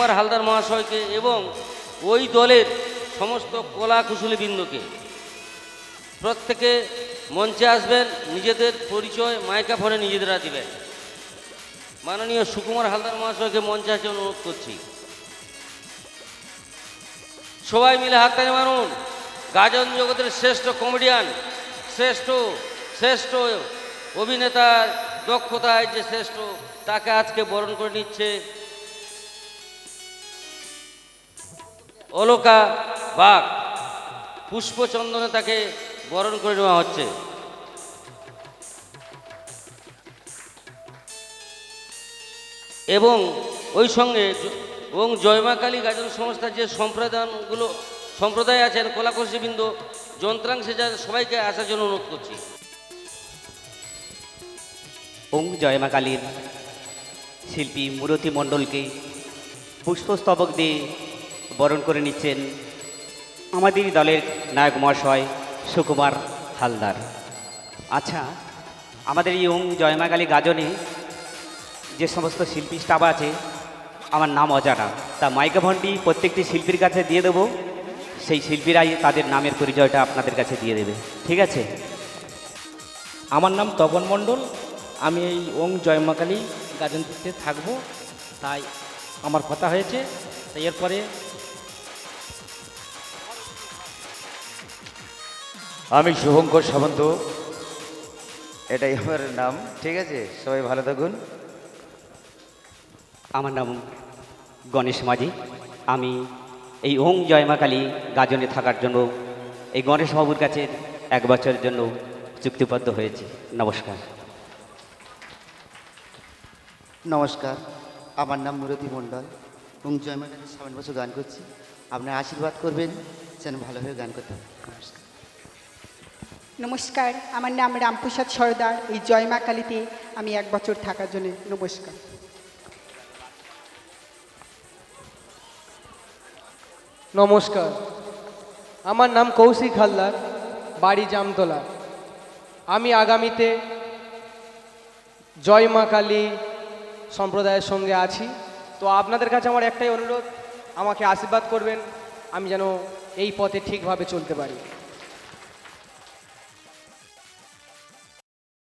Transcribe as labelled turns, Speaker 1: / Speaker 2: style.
Speaker 1: সুকুমার হালদার মহাশয়কে এবং ওই দলের সমস্ত কলা কুশলীবৃন্দকে প্রত্যেকে মঞ্চে আসবেন, নিজেদের পরিচয় মাইকা ফোনে নিজেদেরা দিবেন। মাননীয় সুকুমার হালদার মহাশয়কে মঞ্চে আসতে অনুরোধ করছি। সবাই মিলে হাততালি মারুন। গাজন জগতের শ্রেষ্ঠ কমেডিয়ান, শ্রেষ্ঠ শ্রেষ্ঠ অভিনেতার দক্ষতায় যে শ্রেষ্ঠ, তাকে আজকে বরণ করে নিচ্ছে অলোকা বাঘ পুষ্পচন্দনে তাকে বরণ করে নেওয়া হচ্ছে। এবং ওই সঙ্গে এবং জয়মাকালী গাজন সংস্থার যে সম্প্রদায়গুলো, সম্প্রদায় আছেন কলাকর্ষীবৃন্দ যন্ত্রাংশে যা সবাইকে আসার জন্য অনুরোধ করছি।
Speaker 2: ওং জয়মা কালীর শিল্পী মূরতি মণ্ডলকে পুষ্পস্তবক দিয়ে বরণ করে নিচ্ছেন আমাদের দলের নায়ক মহাশয় সুকুমার হালদার। আচ্ছা আমাদের এই ওং জয়মা কালী গাজনে যে সমস্ত শিল্পী স্টাফ আছে, আমার নাম অজানা। তা মাইক্রোফোনটি প্রত্যেকটি শিল্পীর কাছে দিয়ে দেবো, সেই শিল্পীরাই তাদের নামের পরিচয়টা আপনাদের কাছে দিয়ে দেবে। ঠিক আছে?
Speaker 3: আমার নাম তপন মণ্ডল, আমি এই ওং জয়মাকালী গাজনপুরতে থাকব, তাই আমার কথা হয়েছে, তাই এরপরে
Speaker 4: আমি শুভঙ্কর সামন্ত। এটাই আমার নাম ঠিক আছে? সবাই ভালো থাকুন।
Speaker 2: আমার নাম গণেশ মাঝি। আমি এই ওং জয়মা কালী গাজনে থাকার জন্য এই গণেশ বাবুর কাছে এক বছরের জন্য চুক্তিবদ্ধ হয়েছি। নমস্কার।
Speaker 5: নমস্কার আমার নাম মুরতি মণ্ডল। এবং জয়মার কাছে সামনে বছর গান করছি। আপনার আশীর্বাদ করবেন যেন ভালোভাবে গান করতে পারি নমস্কার।
Speaker 6: নমস্কার, আমার নাম রামপ্রসাদ সর্দার। এই জয়মা কালীতে আমি এক বছর থাকার জন্য নমস্কার।
Speaker 7: নমস্কার। আমার নাম কৌশিক হালদার, বাড়ি জামতলা। আমি আগামীতে জয় মা কালী সম্প্রদায়ের সঙ্গে আছি। তো আপনাদের কাছে আমার একটাই অনুরোধ, আমাকে আশীর্বাদ করবেন, আমি যেন এই পথে ঠিকভাবে চলতে পারি।